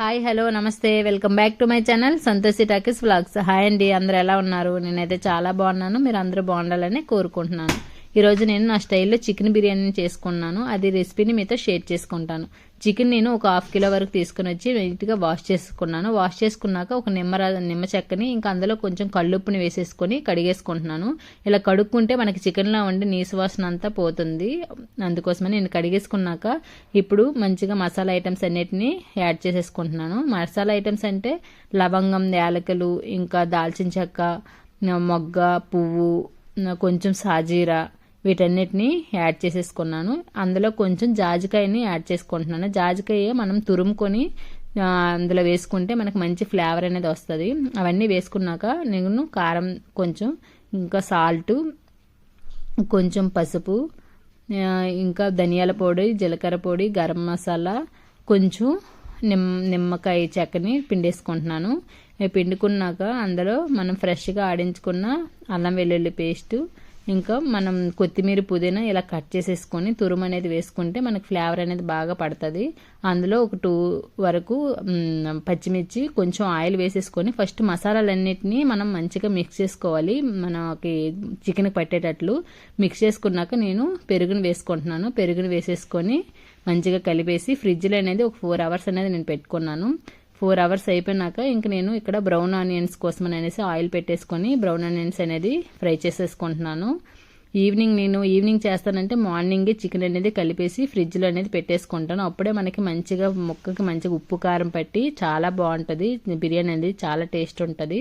Hi hello నమస్తే. Welcome back to my channel Santoshi talkies vlogs. Hi అండి అందరు ఎలా ఉన్నారు? నేనైతే చాలా బాగున్నాను. మీరు అందరూ బాగుండాలని కోరుకుంటున్నాను. ఈరోజు నేను నా స్టైల్లో చికెన్ బిర్యానీని చేసుకున్నాను. అది రెసిపీని మీతో షేర్ చేసుకుంటాను. చికెన్ నేను ఒక హాఫ్ కిలో వరకు తీసుకుని వచ్చి నీట్గా వాష్ చేసుకున్నాను. వాష్ చేసుకున్నాక ఒక నిమ్మర నిమ్మ చెక్కని ఇంకా అందులో కొంచెం కళ్ళుప్పుని వేసేసుకొని కడిగేసుకుంటున్నాను. ఇలా కడుక్కుంటే మనకి చికెన్లో ఉండే నీసు వాసన అంతా పోతుంది. అందుకోసమని నేను కడిగేసుకున్నాక ఇప్పుడు మంచిగా మసాలా ఐటమ్స్ అన్నిటిని యాడ్ చేసేసుకుంటున్నాను. మసాలా ఐటమ్స్ అంటే లవంగం యాలకులు ఇంకా దాల్చిన చెక్క మొగ్గ పువ్వు కొంచెం సాజీరా వీటన్నిటిని యాడ్ చేసేసుకున్నాను. అందులో కొంచెం జాజికాయని యాడ్ చేసుకుంటున్నాను. జాజికాయ మనం తురుముకొని అందులో వేసుకుంటే మనకు మంచి ఫ్లేవర్ అనేది వస్తుంది. అవన్నీ వేసుకున్నాక నేను కారం కొంచెం ఇంకా సాల్ట్ కొంచెం పసుపు ఇంకా ధనియాల పొడి జీలకర్ర పొడి గరం మసాలా కొంచెం నిమ్ నిమ్మకాయ చెక్కని పిండేసుకుంటున్నాను. పిండుకున్నాక అందులో మనం ఫ్రెష్గా ఆడించుకున్న అల్లం వెల్లుల్లి పేస్టు ఇంకా మనం కొత్తిమీర పుదీనా ఇలా కట్ చేసేసుకొని తురుము అనేది వేసుకుంటే మనకు ఫ్లేవర్ అనేది బాగా పడుతుంది. అందులో ఒక టూ వరకు పచ్చిమిర్చి కొంచెం ఆయిల్ వేసేసుకొని ఫస్ట్ మసాలాలన్నిటినీ మనం మంచిగా మిక్స్ చేసుకోవాలి. మనకి చికెన్ పట్టేటట్లు మిక్స్ చేసుకున్నాక నేను పెరుగును వేసుకుంటున్నాను. పెరుగును వేసేసుకొని మంచిగా కలిపేసి ఫ్రిడ్జ్లో అనేది ఒక ఫోర్ అవర్స్ అనేది నేను పెట్టుకున్నాను. ఫోర్ అవర్స్ అయిపోయినాక ఇంక నేను ఇక్కడ బ్రౌన్ ఆనియన్స్ కోసం అనేసి ఆయిల్ పెట్టేసుకొని బ్రౌన్ ఆనియన్స్ అనేది ఫ్రై చేసేసుకుంటున్నాను. ఈవినింగ్ నేను ఈవినింగ్ చేస్తానంటే మార్నింగే చికెన్ అనేది కలిపేసి ఫ్రిడ్జ్లో అనేది పెట్టేసుకుంటాను. అప్పుడే మనకి మంచిగా ముక్కకి మంచిగా ఉప్పు కారం పట్టి చాలా బాగుంటుంది. బిర్యానీ అనేది చాలా టేస్ట్ ఉంటుంది.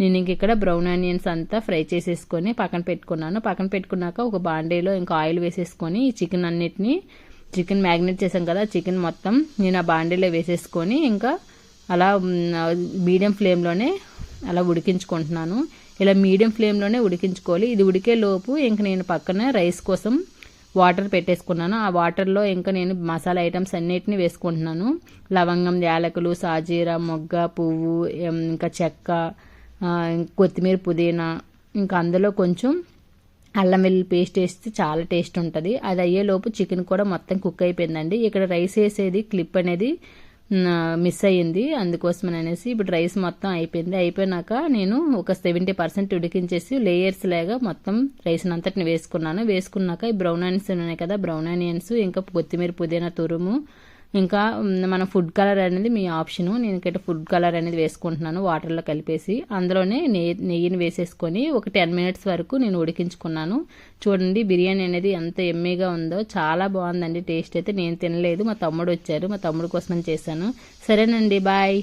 నేను ఇంక ఇక్కడ బ్రౌన్ ఆనియన్స్ అంతా ఫ్రై చేసేసుకొని పక్కన పెట్టుకున్నాను. పక్కన పెట్టుకున్నాక ఒక బాండీలో ఇంకా ఆయిల్ వేసేసుకొని ఈ చికెన్ అన్నిటిని చికెన్ మ్యాగ్నేట్ చేసాం కదా చికెన్ మొత్తం నేను ఆ బాండీలో వేసేసుకొని ఇంకా అలా మీడియం ఫ్లేమ్లోనే అలా ఉడికించుకుంటున్నాను. ఇలా మీడియం ఫ్లేమ్లోనే ఉడికించుకోవాలి. ఇది ఉడికే లోపు ఇంక నేను పక్కన రైస్ కోసం వాటర్ పెట్టేసుకున్నాను. ఆ వాటర్లో ఇంకా నేను మసాలా ఐటమ్స్ అన్నిటిని వేసుకుంటున్నాను. లవంగం యాలకులు సాజీర మొగ్గ పువ్వు ఇంకా చెక్క కొత్తిమీర పుదీనా ఇంకా అందులో కొంచెం అల్లం వెల్లుల్లి పేస్ట్ వేస్తే చాలా టేస్ట్ ఉంటుంది. అది అయ్యేలోపు చికెన్ కూడా మొత్తం కుక్ అయిపోయిందండి. ఇక్కడ రైస్ వేసేది క్లిప్ అనేది మిస్ అయ్యింది. అందుకోసం అనేసి ఇప్పుడు రైస్ మొత్తం అయిపోయింది. అయిపోయినాక నేను ఒక సెవెంటీ పర్సెంట్ ఉడికించేసి లేయర్స్ లాగా మొత్తం రైస్ అంతటిని వేసుకున్నాను. వేసుకున్నాక ఈ బ్రౌన్ ఆనియన్స్ ఉన్నాయి కదా బ్రౌన్ ఆనియన్స్ ఇంకా కొత్తిమీర పుదీనా తురుము ఇంకా మన ఫుడ్ కలర్ అనేది మీ ఆప్షను నేను ఇక్కడ ఫుడ్ కలర్ అనేది వేసుకుంటున్నాను వాటర్లో కలిపేసి. అందులోనే నెయ్యి నెయ్యిని వేసేసుకొని ఒక టెన్ మినిట్స్ వరకు నేను ఉడికించుకున్నాను. చూడండి బిర్యానీ అనేది ఎంత ఎమ్మీగా ఉందో చాలా బాగుందండి టేస్ట్ అయితే. నేను తినలేదు మా తమ్ముడు వచ్చారు మా తమ్ముడు కోసం చేశాను. సరేనండి బాయ్